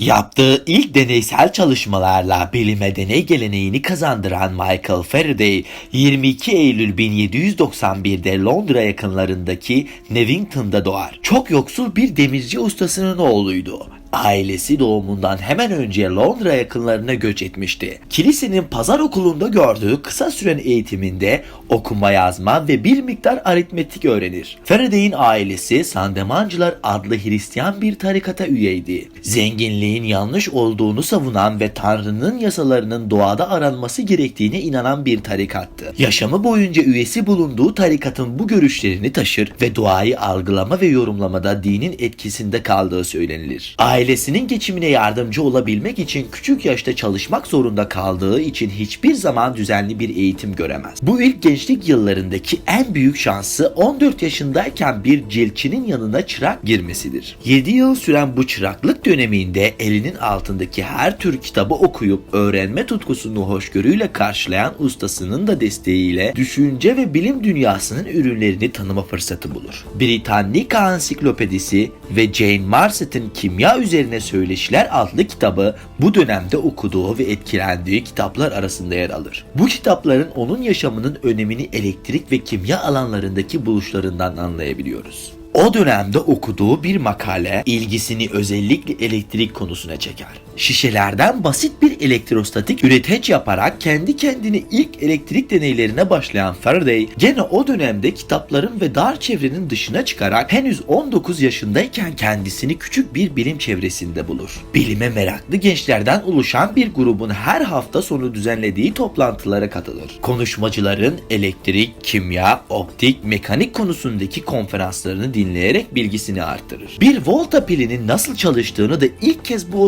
Yaptığı ilk deneysel çalışmalarla bilime deney geleneğini kazandıran Michael Faraday, 22 Eylül 1791'de Londra yakınlarındaki Newington'da doğar. Çok yoksul bir demirci ustasının oğluydu. Ailesi doğumundan hemen önce Londra yakınlarına göç etmişti. Kilisenin pazar okulunda gördüğü kısa süren eğitiminde okuma yazma ve bir miktar aritmetik öğrenir. Faraday'in ailesi Sandemancılar adlı Hristiyan bir tarikata üyeydi. Zenginliğin yanlış olduğunu savunan ve Tanrı'nın yasalarının doğada aranması gerektiğine inanan bir tarikattı. Yaşamı boyunca üyesi bulunduğu tarikatın bu görüşlerini taşır ve doğayı algılama ve yorumlamada dinin etkisinde kaldığı söylenilir. Ailesinin geçimine yardımcı olabilmek için küçük yaşta çalışmak zorunda kaldığı için hiçbir zaman düzenli bir eğitim göremez. Bu ilk gençlik yıllarındaki en büyük şansı 14 yaşındayken bir ciltçinin yanına çırak girmesidir. 7 yıl süren bu çıraklık döneminde elinin altındaki her tür kitabı okuyup öğrenme tutkusunu hoşgörüyle karşılayan ustasının da desteğiyle düşünce ve bilim dünyasının ürünlerini tanıma fırsatı bulur. Britannica Ansiklopedisi ve Jane Marset'in Kimya Üzerine Söyleşiler adlı kitabı bu dönemde okuduğu ve etkilendiği kitaplar arasında yer alır. Bu kitapların onun yaşamının önemini elektrik ve kimya alanlarındaki buluşlarından anlayabiliyoruz. O dönemde okuduğu bir makale ilgisini özellikle elektrik konusuna çeker. Şişelerden basit bir elektrostatik üreteç yaparak kendi kendine ilk elektrik deneylerine başlayan Faraday gene o dönemde kitapların ve dar çevrenin dışına çıkarak henüz 19 yaşındayken kendisini küçük bir bilim çevresinde bulur. Bilime meraklı gençlerden oluşan bir grubun her hafta sonu düzenlediği toplantılara katılır. Konuşmacıların elektrik, kimya, optik, mekanik konusundaki konferanslarını dinleyerek bilgisini arttırır. Bir volta pilinin nasıl çalıştığını da ilk kez bu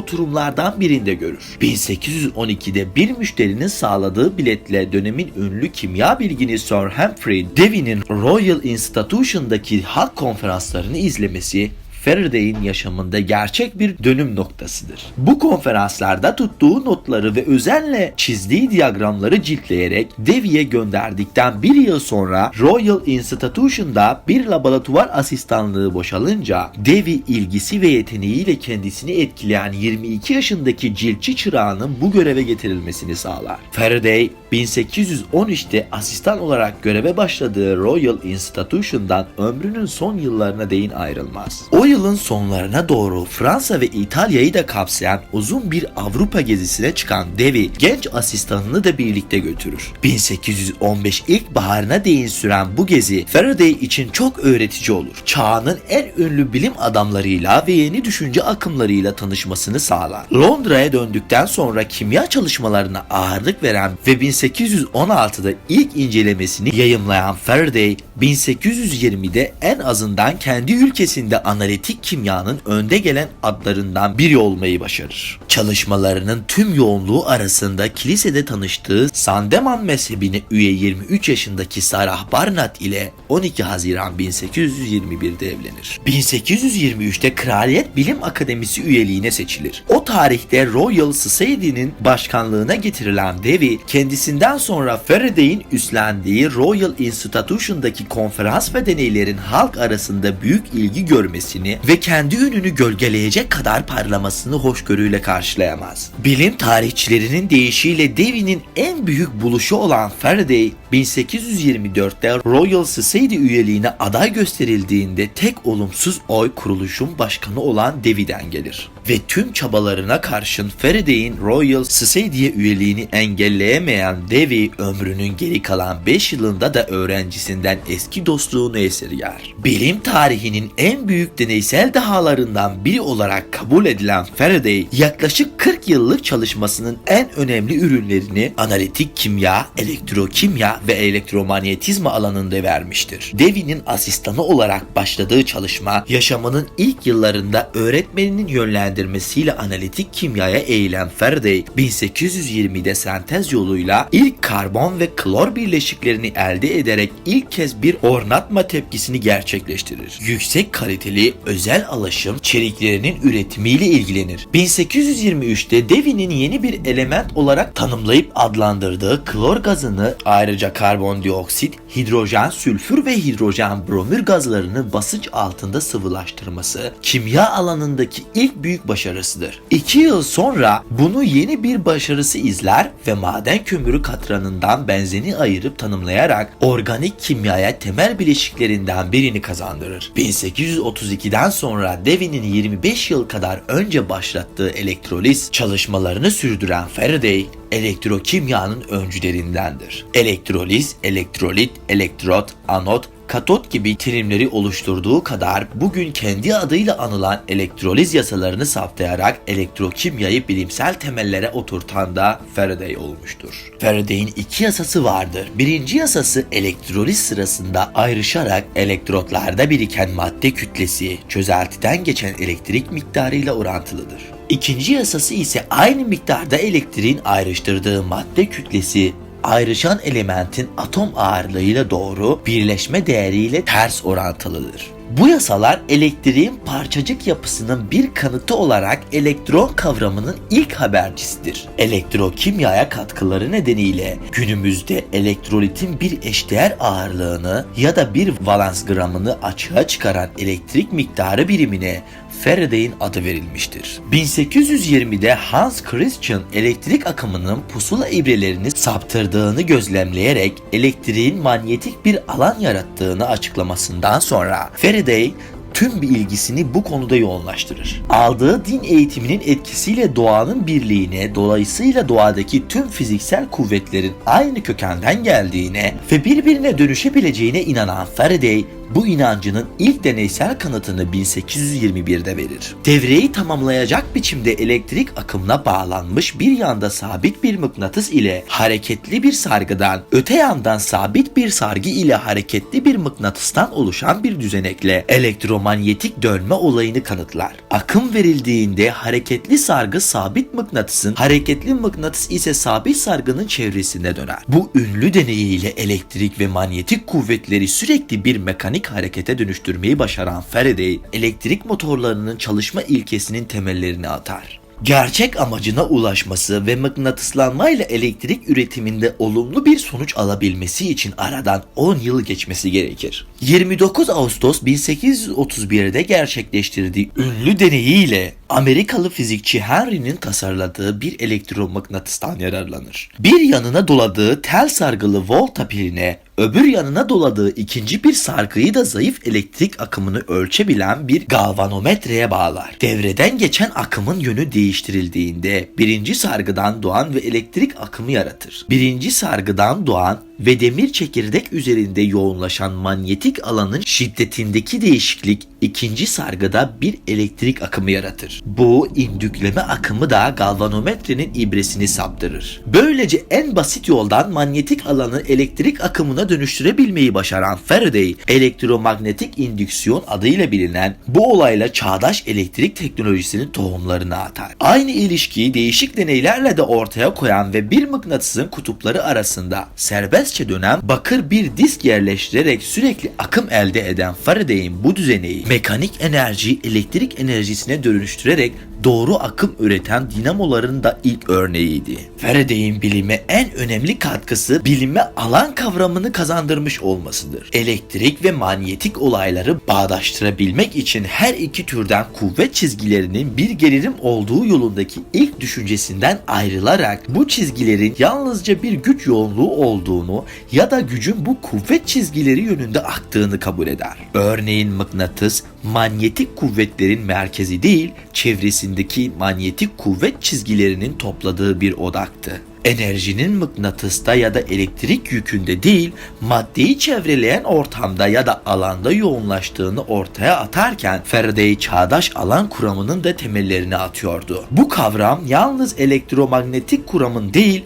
oturumlardan birinde görür. 1812'de bir müşterinin sağladığı biletle dönemin ünlü kimya bilgini Sir Humphrey Davy'nin Royal Institution'daki halk konferanslarını izlemesi Faraday'in yaşamında gerçek bir dönüm noktasıdır. Bu konferanslarda tuttuğu notları ve özenle çizdiği diyagramları ciltleyerek Devi'ye gönderdikten bir yıl sonra Royal Institution'da bir laboratuvar asistanlığı boşalınca Devi ilgisi ve yeteneğiyle kendisini etkileyen 22 yaşındaki ciltçi çırağının bu göreve getirilmesini sağlar. Faraday 1813'te asistan olarak göreve başladığı Royal Institution'dan ömrünün son yıllarına değin ayrılmaz. O yılın sonlarına doğru Fransa ve İtalya'yı da kapsayan uzun bir Avrupa gezisine çıkan Devi genç asistanını da birlikte götürür. 1815 ilk baharına değin süren bu gezi Faraday için çok öğretici olur. Çağının en ünlü bilim adamlarıyla ve yeni düşünce akımlarıyla tanışmasını sağlar. Londra'ya döndükten sonra kimya çalışmalarına ağırlık veren ve 1816'da ilk incelemesini yayımlayan Faraday 1820'de en azından kendi ülkesinde analitik kimyanın önde gelen adlarından biri olmayı başarır. Çalışmalarının tüm yoğunluğu arasında kilisede tanıştığı Sandeman mezhebine üye 23 yaşındaki Sarah Barnard ile 12 Haziran 1821'de evlenir. 1823'te Kraliyet Bilim Akademisi üyeliğine seçilir. O tarihte Royal Society'nin başkanlığına getirilen Devi kendisinden sonra Faraday'in üstlendiği Royal Institution'daki konferans ve deneylerin halk arasında büyük ilgi görmesini ve kendi ününü gölgeleyecek kadar parlamasını hoşgörüyle karşılayamaz. Bilim tarihçilerinin deyişiyle Devi'nin en büyük buluşu olan Faraday 1824'te Royal Society üyeliğine aday gösterildiğinde tek olumsuz oy kuruluşun başkanı olan Devi'den gelir. Ve tüm çabalarına karşın Faraday'in Royal Society'ye üyeliğini engelleyemeyen Devi ömrünün geri kalan 5 yılında da öğrencisinden eski dostluğunu esirger. Bilim tarihinin en büyük deneysel dahalarından biri olarak kabul edilen Faraday yaklaşık 40 yıllık çalışmasının en önemli ürünlerini analitik kimya, elektrokimya ve elektromanyetizma alanında vermiştir. Devi'nin asistanı olarak başladığı çalışma yaşamının ilk yıllarında öğretmeninin yönlendirmesiyle analitik kimyaya eğilen Faraday 1820'de sentez yoluyla ilk karbon ve klor birleşiklerini elde ederek ilk kez bir ornatma tepkisini gerçekleştirir. Yüksek kaliteli özel alaşım çeliklerinin üretimiyle ilgilenir. 1823'te 1935'te Devi'nin yeni bir element olarak tanımlayıp adlandırdığı klor gazını ayrıca karbondioksit, hidrojen sülfür ve hidrojen bromür gazlarını basınç altında sıvılaştırması kimya alanındaki ilk büyük başarısıdır. İki yıl sonra bunu yeni bir başarısı izler ve maden kömürü katranından benzeni ayırıp tanımlayarak organik kimyaya temel bileşiklerinden birini kazandırır. 1832'den sonra Devi'nin 25 yıl kadar önce başlattığı elektroliz çalışmalarını sürdüren Faraday, elektrokimyanın öncülerindendir. Elektroliz, elektrolit, elektrot, anot, katot gibi terimleri oluşturduğu kadar bugün kendi adıyla anılan elektroliz yasalarını saptayarak elektrokimyayı bilimsel temellere oturtan da Faraday olmuştur. Faraday'in iki yasası vardır. Birinci yasası elektroliz sırasında ayrışarak elektrotlarda biriken madde kütlesi çözeltiden geçen elektrik miktarıyla orantılıdır. İkinci yasası ise aynı miktarda elektriğin ayrıştırdığı madde kütlesi ayrışan elementin atom ağırlığıyla doğru birleşme değeriyle ters orantılıdır. Bu yasalar elektriğin parçacık yapısının bir kanıtı olarak elektron kavramının ilk habercisidir. Elektrokimyaya katkıları nedeniyle günümüzde elektrolitin bir eşdeğer ağırlığını ya da bir valans gramını açığa çıkaran elektrik miktarı birimine Faraday'in adı verilmiştir. 1820'de Hans Christian elektrik akımının pusula ibrelerini saptırdığını gözlemleyerek elektriğin manyetik bir alan yarattığını açıklamasından sonra Faraday tüm bir ilgisini bu konuda yoğunlaştırır. Aldığı din eğitiminin etkisiyle doğanın birliğine, dolayısıyla doğadaki tüm fiziksel kuvvetlerin aynı kökenden geldiğine ve birbirine dönüşebileceğine inanan Faraday, bu inancının ilk deneysel kanıtını 1821'de verir. Devreyi tamamlayacak biçimde elektrik akımına bağlanmış bir yanda sabit bir mıknatıs ile hareketli bir sargıdan, öte yandan sabit bir sargı ile hareketli bir mıknatıstan oluşan bir düzenekle elektromanyetik dönme olayını kanıtlar. Akım verildiğinde hareketli sargı sabit mıknatısın, hareketli mıknatıs ise sabit sargının çevresinde döner. Bu ünlü deneyiyle elektrik ve manyetik kuvvetleri sürekli bir mekanik harekete dönüştürmeyi başaran Faraday, elektrik motorlarının çalışma ilkesinin temellerini atar gerçek amacına ulaşması ve mıknatıslanmayla elektrik üretiminde olumlu bir sonuç alabilmesi için aradan 10 yıl geçmesi gerekir. 29 Ağustos 1831'de gerçekleştirdiği ünlü deneyiyle Amerikalı fizikçi Henry'nin tasarladığı bir elektromıknatıstan yararlanır. Bir yanına doladığı tel sargılı volta piline öbür yanına doladığı ikinci bir sargıyı da zayıf elektrik akımını ölçebilen bir galvanometreye bağlar. Devreden geçen akımın yönü değiştirildiğinde birinci sargıdan doğan ve elektrik akımı yaratır. Birinci sargıdan doğan ve demir çekirdek üzerinde yoğunlaşan manyetik alanın şiddetindeki değişiklik ikinci sargıda bir elektrik akımı yaratır. Bu indükleme akımı da galvanometrenin ibresini saptırır. Böylece en basit yoldan manyetik alanı elektrik akımına dönüştürebilmeyi başaran Faraday, elektromanyetik indüksiyon adıyla bilinen bu olayla çağdaş elektrik teknolojisinin tohumlarını atar. Aynı ilişkiyi değişik deneylerle de ortaya koyan ve bir mıknatısın kutupları arasında serbestçe dönen bakır bir disk yerleştirerek sürekli akım elde eden Faraday'in bu düzeneyi mekanik enerjiyi elektrik enerjisine dönüştürerek doğru akım üreten dinamoların da ilk örneğiydi. Faraday'in bilime en önemli katkısı bilime alan kavramını kazandırmış olmasıdır. Elektrik ve manyetik olayları bağdaştırabilmek için her iki türden kuvvet çizgilerinin bir gerilim olduğu yolundaki ilk düşüncesinden ayrılarak bu çizgilerin yalnızca bir güç yoğunluğu olduğunu ya da gücün bu kuvvet çizgileri yönünde aktığını kabul eder. Örneğin mıknatıs manyetik kuvvetlerin merkezi değil, çevresindeki manyetik kuvvet çizgilerinin topladığı bir odaktı. Enerjinin mıknatısta ya da elektrik yükünde değil, maddeyi çevreleyen ortamda ya da alanda yoğunlaştığını ortaya atarken Faraday çağdaş alan kuramının da temellerini atıyordu. Bu kavram yalnız elektromanyetik kuramın değil,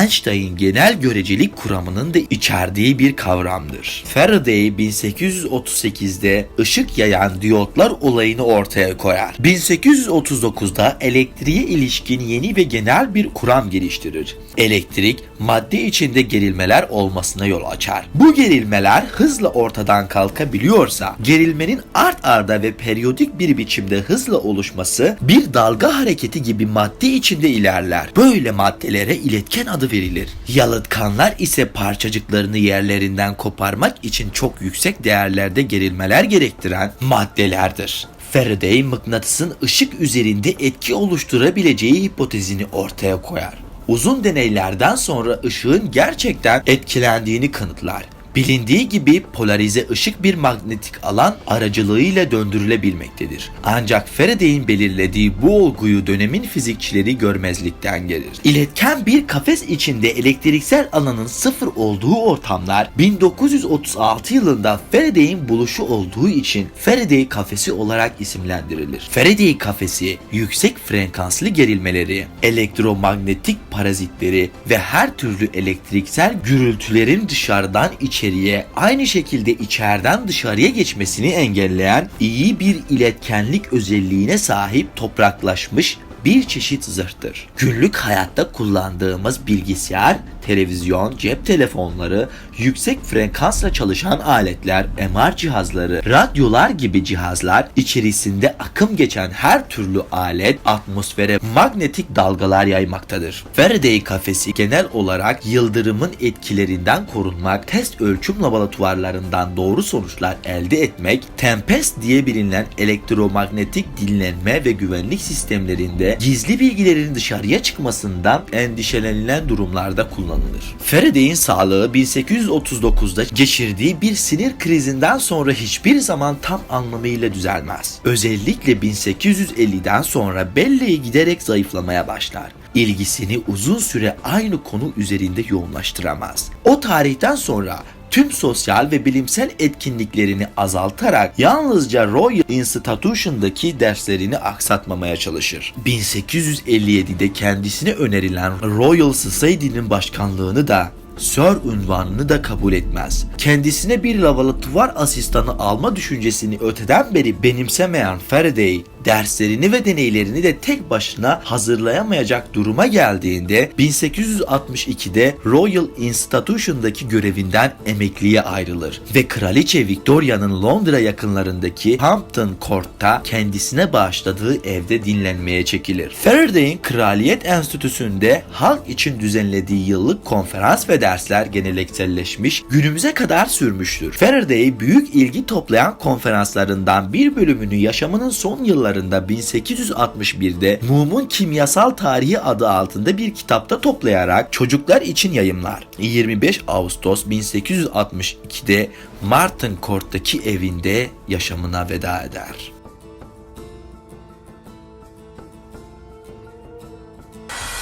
Einstein genel görecelik kuramının da içerdiği bir kavramdır. Faraday 1838'de ışık yayan diyotlar olayını ortaya koyar. 1839'da elektriğe ilişkin yeni ve genel bir kuram geliştirir. Elektrik, madde içinde gerilmeler olmasına yol açar. Bu gerilmeler hızla ortadan kalkabiliyorsa, gerilmenin art arda ve periyodik bir biçimde hızla oluşması bir dalga hareketi gibi madde içinde ilerler. Böyle maddelere iletken adı verilir. Yalıtkanlar ise parçacıklarını yerlerinden koparmak için çok yüksek değerlerde gerilmeler gerektiren maddelerdir. Faraday mıknatısın ışık üzerinde etki oluşturabileceği hipotezini ortaya koyar. Uzun deneylerden sonra ışığın gerçekten etkilendiğini kanıtlar. Bilindiği gibi polarize ışık bir manyetik alan aracılığıyla döndürülebilmektedir. Ancak Faraday'in belirlediği bu olguyu dönemin fizikçileri görmezlikten gelir. İletken bir kafes içinde elektriksel alanın sıfır olduğu ortamlar 1936 yılında Faraday'in buluşu olduğu için Faraday kafesi olarak isimlendirilir. Faraday kafesi yüksek frekanslı gerilmeleri, elektromanyetik parazitleri ve her türlü elektriksel gürültülerin dışarıdan içeriye aynı şekilde içeriden dışarıya geçmesini engelleyen iyi bir iletkenlik özelliğine sahip topraklaşmış bir çeşit zırhtır. Günlük hayatta kullandığımız bilgisayar, televizyon, cep telefonları, yüksek frekansla çalışan aletler, MR cihazları, radyolar gibi cihazlar içerisinde akım geçen her türlü alet atmosfere manyetik dalgalar yaymaktadır. Faraday kafesi genel olarak yıldırımın etkilerinden korunmak, test ölçüm laboratuvarlarından doğru sonuçlar elde etmek, Tempest diye bilinen elektromanyetik dinlenme ve güvenlik sistemlerinde gizli bilgilerin dışarıya çıkmasından endişelenilen durumlarda kullanılır. Faraday'in sağlığı 1839'da geçirdiği bir sinir krizinden sonra hiçbir zaman tam anlamıyla düzelmez. Özellikle 1850'den sonra belleği giderek zayıflamaya başlar. İlgisini uzun süre aynı konu üzerinde yoğunlaştıramaz. O tarihten sonra tüm sosyal ve bilimsel etkinliklerini azaltarak yalnızca Royal Institution'daki derslerini aksatmamaya çalışır. 1857'de kendisine önerilen Royal Society'nin başkanlığını da Sir unvanını da kabul etmez. Kendisine bir laboratuvar asistanı alma düşüncesini öteden beri benimsemeyen Faraday, derslerini ve deneylerini de tek başına hazırlayamayacak duruma geldiğinde 1862'de Royal Institution'daki görevinden emekliye ayrılır ve Kraliçe Victoria'nın Londra yakınlarındaki Hampton Court'ta kendisine bağışladığı evde dinlenmeye çekilir. Faraday'in Kraliyet Enstitüsü'nde halk için düzenlediği yıllık konferans ve dersler gelenekselleşmiş, günümüze kadar sürmüştür. Faraday büyük ilgi toplayan konferanslarından bir bölümünü yaşamının son yıllarında 1861'de Mum'un Kimyasal Tarihi adı altında bir kitapta toplayarak çocuklar için yayımlar. 25 Ağustos 1862'de Martin Court'taki evinde yaşamına veda eder.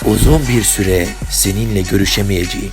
Uzun bir süre seninle görüşemeyeceğim.